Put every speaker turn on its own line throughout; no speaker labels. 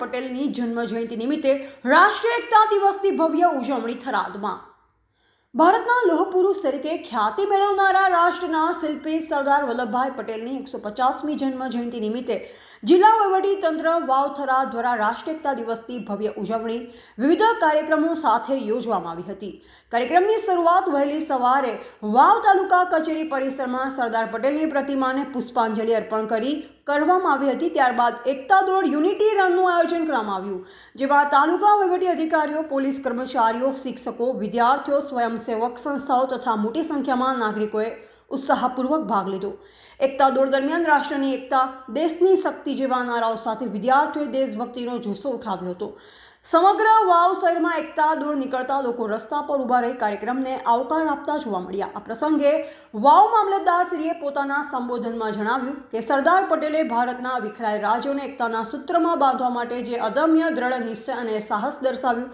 પટેલની જન્મ જયંતિ નિમિત્તે રાષ્ટ્રીય એકતા દિવસની ભવ્ય ઉજવણી થરાદમાં. ભારતના લોહપુરુષ તરીકે ખ્યાતિ મેળવનારા રાષ્ટ્રના શિલ્પી સરદાર વલ્લભભાઈ પટેલની એકસો પચાસમી જન્મ જયંતિ નિમિત્તે જિલ્લા તંત્ર વાવથરા દ્વારા રાષ્ટ્રીય એકતા દિવસની ભવ્ય ઉજવણી વિવિધ કાર્યક્રમો સાથે યોજવામાં આવી હતી. કાર્યક્રમની શરૂઆત વહેલી સવારે વાવ તાલુકા કચેરી પરિસરમાં સરદાર પટેલની પ્રતિમાને પુષ્પાંજલિ અર્પણ કરી કરવામાં આવી હતી. ત્યારબાદ એકતા દોડ યુનિટી રનનું આયોજન કરવામાં આવ્યું, જેમાં તાલુકા વહીવટી અધિકારીઓ, પોલીસ કર્મચારીઓ, શિક્ષકો, વિદ્યાર્થીઓ, સ્વયંસેવક સંસ્થાઓ તથા મોટી સંખ્યામાં નાગરિકોએ ઉત્સાહપૂર્વક ભાગ લીધો. એકતા દોડ દરમિયાન રાષ્ટ્રની એકતા, દેશની શક્તિ જેવા નારાઓ સાથે વિદ્યાર્થીઓએ દેશભક્તિનો જુસ્સો ઉઠાવ્યો હતો. સમગ્ર વાવ શહેરમાં એકતા દોડ નીકળતા લોકો રસ્તા પર ઊભા રહી કાર્યક્રમને આવકાર આપતા જોવા મળ્યા. આ પ્રસંગે વાવ મામલતદારશ્રીએ પોતાના સંબોધનમાં જણાવ્યું કે સરદાર પટેલે ભારતના વિખરાય રાજ્યોને એકતાના સૂત્રમાં બાંધવા માટે જે અદમ્ય દ્રઢ નિશ્ચય અને સાહસ દર્શાવ્યું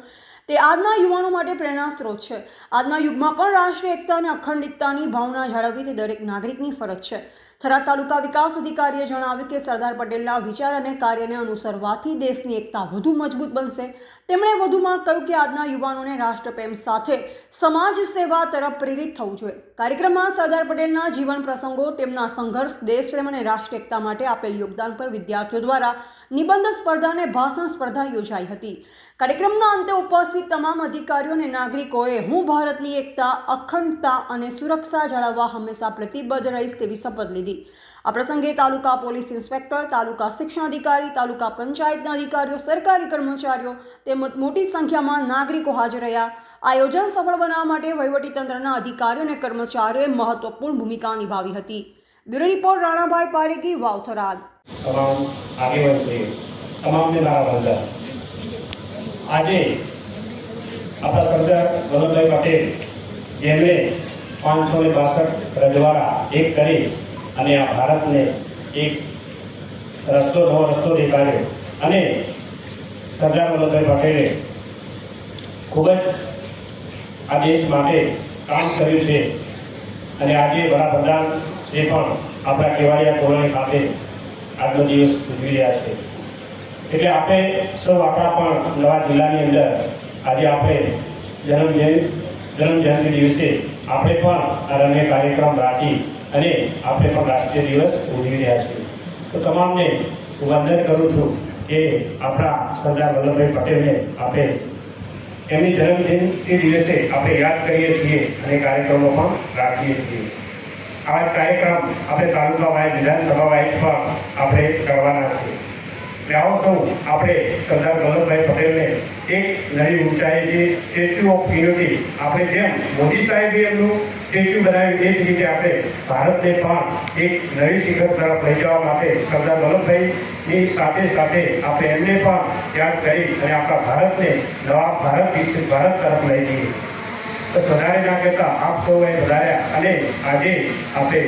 તે આજના યુવાનો માટે પ્રેરણા સ્ત્રોત છે. આજના યુગમાં પણ રાષ્ટ્રીય એકતા અને અખંડિતતાની ભાવના જાળવવી તે દરેક નાગરિકની ફરજ છે. થરાદ તાલુકા વિકાસ અધિકારીએ જણાવ્યું કે સરદાર પટેલના વિચાર અને કાર્યને અનુસરવાથી દેશની એકતા વધુ મજબૂત બનશે. તેમણે વધુમાં કહ્યું કે આજના યુવાનોને રાષ્ટ્રપ્રેમ સાથે સમાજ સેવા તરફ પ્રેરિત થવું જોઈએ. કાર્યક્રમમાં સરદાર પટેલના જીવન પ્રસંગો, તેમના સંઘર્ષ, દેશપ્રેમ અને રાષ્ટ્રીય એકતા માટે આપેલ યોગદાન પર વિદ્યાર્થીઓ દ્વારા નિબંધ સ્પર્ધા અને ભાષણ સ્પર્ધા યોજાઈ હતી. કાર્યક્રમના અંતે ઉપસ્થિત તમામ અધિકારીઓ અને નાગરિકોએ હું ભારતની એકતા, અખંડતા અને સુરક્ષા જાળવવા હંમેશા પ્રતિબદ્ધ રહીશ તેવી શપથ લીધી. આ પ્રસંગે તાલુકા પોલીસ ઇન્સ્પેક્ટર, તાલુકા શિક્ષણ અધિકારી, તાલુકા પંચાયતના અધિકારીઓ, સરકારી કર્મચારીઓ તેમજ મોટી સંખ્યામાં નાગરિકો હાજર રહ્યા. આયોજન સફળ બનાવવા માટે વહીવટીતંત્રના અધિકારીઓ અને કર્મચારીઓએ મહત્વપૂર્ણ ભૂમિકા નિભાવી હતી. Bureau report Ranabhai Parekhi, Vavtharad.
આજે આપણા સરદાર વલ્લભભાઈ પટેલ, જેમણે પાંચસો ને બાસઠ રજવાડા એક કરી અને આ ભારતને એક રસ્તો, નવો રસ્તો દેખાડ્યો. અને સરદાર વલ્લભભાઈ પટેલે ખૂબ જ આ દેશ માટે કામ કર્યું છે. અને આજે વડાપ્રધાન એ પણ આપણા કેવાડિયા કોલોની ખાતે આજનો દિવસ ઉજવી રહ્યા છે. એટલે આપણે સૌ આપણા પણ નવા જિલ્લાની અંદર આજે આપણે જન્મ જન્મ જયંતિ દિવસે આપણે પણ આ રંગે કાર્યક્રમ રાખી અને આપણે પણ રાષ્ટ્રીય દિવસ ઉજવી રહ્યા છીએ. તો તમામને હું વંદન કરું છું કે આપણા સરદાર વલ્લભભાઈ પટેલને આપણે એમની જન્મજયંતિ દિવસે આપણે યાદ કરીએ છીએ અને કાર્યક્રમો પણ રાખીએ છીએ. આ કાર્યક્રમ આપણે તાલુકા વાઇઝ, વિધાનસભા વાઇઝ પણ આપણે કરવાના છે એટલે આવો સૌ આપણે સરદાર વલ્લભભાઈ પટેલને એક નવી ઊંચાઈ જે સ્ટેચ્યુ ઓફ યુનિટી આપણે જેમ મોદી સાહેબે એમનું સ્ટેચ્યુ બનાવ્યું એ જ રીતે આપણે ભારતને પણ એક નવી શિખર તરફ લઈ જવા માટે સરદાર વલ્લભભાઈની સાથે સાથે આપણે એમને પણ યાદ કરી અને આપણા ભારતને નવા ભારત વિકસિત ભારત તરફ લઈ જઈએ. તો વધારે ના કહેતા આપ સૌએ વધાર્યા અને આજે આપણે